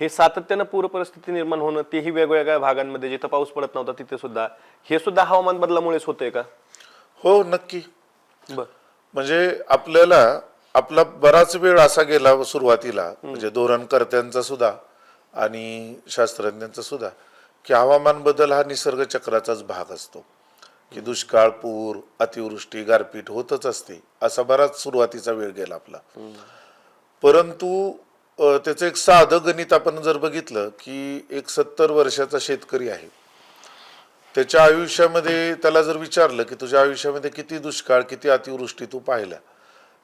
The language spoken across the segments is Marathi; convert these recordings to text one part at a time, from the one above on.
हे सातत्यानं पूर परिस्थिती निर्माण होणं तेही वेगवेगळ्या भागांमध्ये जिथं पाऊस पडत नव्हता तिथे सुद्धा हे सुद्धा हवामान बदलामुळेच होतंय का? हो नक्की. बर. म्हणजे आपल्याला आपला बराच वेळ असा गेला सुरुवातीला म्हणजे धोरणकर्त्यांचा सुद्धा आणि शास्त्रज्ञांचा सुद्धा की हवामान बदल हा निसर्ग चक्राचाच भाग असतो. की दुष्काळ पूर अतिवृष्टी गारपीट होतच असते असा बराच सुरुवातीचा वेळ गेला आपला. परंतु त्याचं एक साधं गणित आपण जर बघितलं की एक सत्तर वर्षाचा शेतकरी आहे. त्याच्या आयुष्यामध्ये त्याला जर विचारलं की तुझ्या आयुष्यामध्ये किती दुष्काळ किती अतिवृष्टी तू पाहिल्या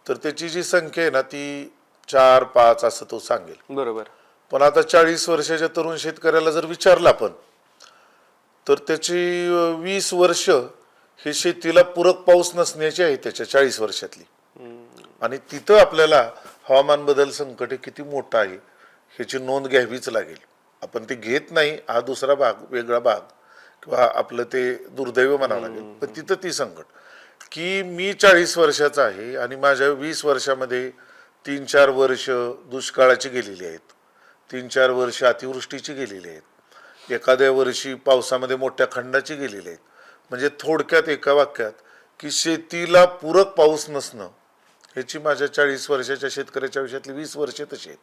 तर त्याची जी संख्या आहे ना ती चार पाच असं तो सांगेल. बरोबर. पण आता चाळीस वर्षाच्या तरुण शेतकऱ्याला जर विचारलं आपण तर त्याची वीस वर्ष हे शेतीला पूरक पाऊस नसण्याची आहे त्याच्या चाळीस वर्षातली. आणि तिथं आपल्याला हवामान बदल संकट हे किती मोठं आहे ह्याची नोंद घ्यावीच लागेल. आपण ते घेत नाही हा दुसरा भाग वेगळा भाग किंवा आपलं ते दुर्दैव म्हणावं लागेल. पण तिथं ती संकट. की मी चाळीस वर्षाचा आहे आणि माझ्या वीस वर्षामध्ये तीन चार वर्ष दुष्काळाची गेलेली आहेत. तीन चार वर्ष अतिवृष्टीची गेलेली आहेत. एखाद्या वर्षी पावसामध्ये मोठ्या खंडाची गेलेली आहेत. म्हणजे थोडक्यात एका वाक्यात की शेतीला पूरक पाऊस नसणं ह्याची माझ्या चाळीस वर्षाच्या शेतकऱ्याच्या आयुष्यातली वीस वर्षे तशी आहेत.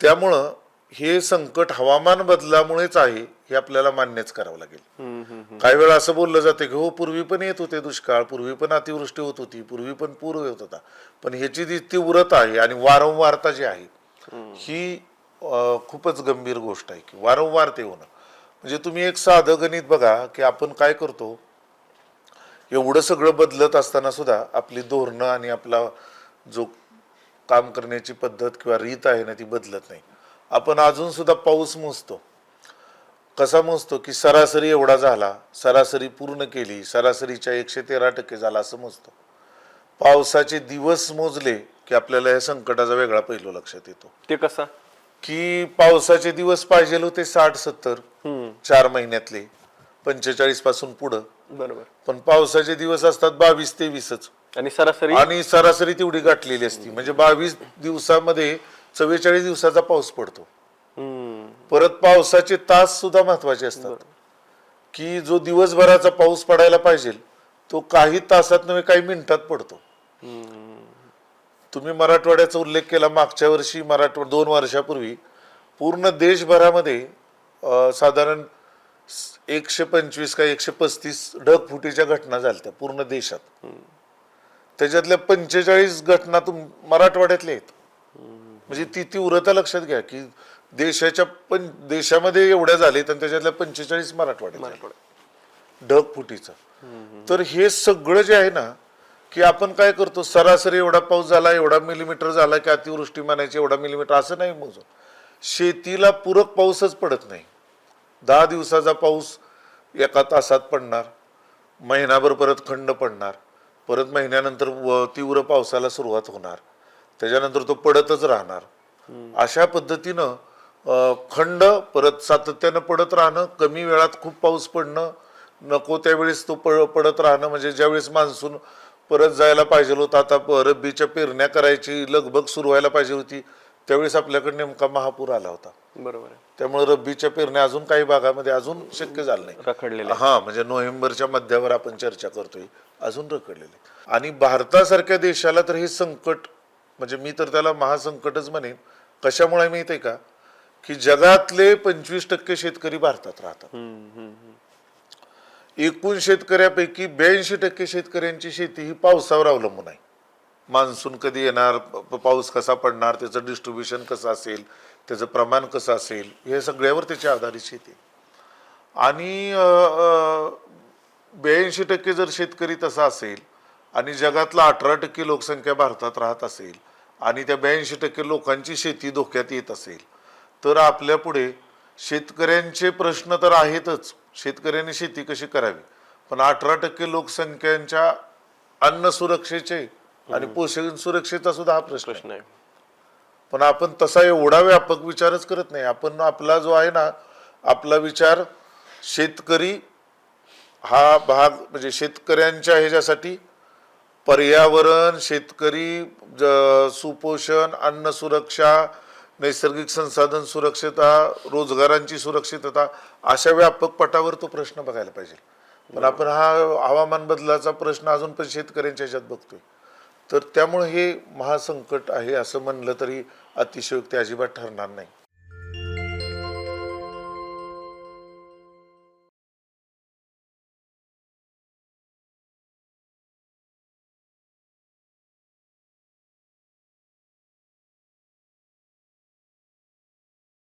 त्यामुळं हे संकट हवामान बदलामुळेच आहे हे आपल्याला मान्यच करावं लागेल. काही वेळा असं बोललं जातं की हो पूर्वी पण येत होते दुष्काळ पूर्वी पण अतिवृष्टी होत होती पूर्वी पण पूर होत होता. पण ह्याची जी तीव्रता आहे आणि वारंवारता जी आहे ही खूपच गंभीर गोष्ट आहे की वारंवार ते होणं. म्हणजे तुम्ही एक साधं गणित बघा की आपण काय करतो? एवढं सगळं बदलत असताना सुद्धा आपली धोरणं आणि आपला जो काम करण्याची पद्धत किंवा रीत आहे ना ती बदलत नाही. आपण अजून सुद्धा पाऊस मोजतो. कसा मोजतो की सरासरी एवढा झाला सरासरी पूर्ण केली सरासरीच्या एकशे तेरा टक्के झाला असं मोजतो. पावसाचे दिवस मोजले की आपल्याला या संकटाचा वेगळा पैलू लक्षात येतो. ते कसा? की पावसाचे दिवस पाहिजे होते साठ सत्तर चार महिन्यातले पंचेचाळीसपासून पुढं. बरोबर. पण पावसाचे दिवस असतात बावीस तेवीसच आणि सरासरी? आणि सरासरी तेवढी गाठलेली असती. म्हणजे बावीस दिवसामध्ये चव्वेचाळीस दिवसाचा पाऊस पडतो. हम्म. परत पावसाचे तास सुद्धा महत्त्वाचे असतात. की जो दिवसभराचा पाऊस पडायला पाहिजे तो काही तासात नव्हे काही मिनिटात पडतो. तुम्ही मराठवाड्याचा उल्लेख केला मागच्या वर्षी मराठवाडा दोन वर्षापूर्वी पूर्ण देशभरामध्ये अं, साधारण एकशे पंचवीस का एकशे पस्तीस ढगफुटीच्या घटना झाल्या पूर्ण देशात. त्याच्यातल्या पंचेचाळीस घटना तुम मराठवाड्यातल्या आहेत. म्हणजे ती तीव्रता लक्षात घ्या की देशाच्या पण देशामध्ये एवढ्या झालेत आणि त्याच्यातल्या पंचेचाळीस मराठवाड्यात ढगफुटीचं. तर हे सगळं जे आहे ना की आपण काय करतो सरासरी एवढा पाऊस झाला एवढा मिलीमीटर झाला की अतिवृष्टी म्हणायची एवढा मिलीमीटर असं नाही मोजून शेतीला पूरक पाऊसच पडत नाही. दहा दिवसाचा पाऊस एका तासात पडणार महिनाभर परत खंड पडणार परत महिन्यानंतर व- तीव्र पावसाला सुरुवात होणार त्याच्यानंतर तो पडतच राहणार. अशा पद्धतीनं खंड परत सातत्यानं पडत राहणं कमी वेळात खूप पाऊस पडणं नको त्यावेळेस तो पड पडत राहणं म्हणजे ज्यावेळेस मान्सून परत जायला पाहिजे होता आता रब्बीच्या पेरण्या करायची लगबग सुरू व्हायला पाहिजे होती त्यावेळेस आपल्याकडे नेमका महापूर आला होता. बरोबर त्यामुळे रब्बीच्या पेरण्या अजून काही भागामध्ये अजून शक्य झालं नाही. रखडलेले हा म्हणजे नोव्हेंबरच्या मध्यावर आपण चर्चा करतोय. अजून रखडलेले आणि भारतासारख्या देशाला तर हे संकट म्हणजे मी तर त्याला महासंकटच म्हणेन. कशामुळे माहिती आहे का? की जगातले पंचवीस टक्के शेतकरी भारतात राहतात. एकूण शेतकऱ्यापैकी ब्याऐंशी टक्के शेतकऱ्यांची शेती ही पावसावर अवलंबून आहे. मान्सून कधी येणार? पाऊस कसा पडणार? त्याचं डिस्ट्रीब्युशन कसं असेल? त्याचं प्रमाण कसं असेल? हे सगळ्यावर त्याची आधारित शेती आणि ब्याऐंशी टक्के जर शेतकरी तसा असेल आणि जगातला अठरा टक्के लोकसंख्या भारतात राहत असेल आणि त्या ब्याऐंशी टक्के लोकांची शेती धोक्यात येत असेल तर आपल्यापुढे शेतकऱ्यांचे प्रश्न तर आहेतच. शेतकऱ्यांनी शेती कशी करावी? पण अठरा टक्के लोकसंख्यांच्या अन्न सुरक्षेचे आणि पोषण सुरक्षेचा सुद्धा हा प्रश्न आहे. पण आपण तसा एवढा व्यापक विचारच करत नाही. आपण आपला जो आहे ना आपला विचार शेतकरी हा भाग म्हणजे शेतकऱ्यांच्या ह्याच्यासाठी पर्यावरण शेतकरी ज- सुपोषण अन्न सुरक्षा नैसर्गिक संसाधन सुरक्षितता रोजगारांची सुरक्षितता अशा व्यापक पटावर तो प्रश्न बघायला पाहिजे. पण आपण हा हवामान बदलाचा प्रश्न अजून पण शेतकऱ्यांच्या ह्याच्यात बघतोय. तर त्यामुळे हे महासंकट आहे असं म्हणलं तरी अतिशयोक्ती अजिबात ठरणार नाही.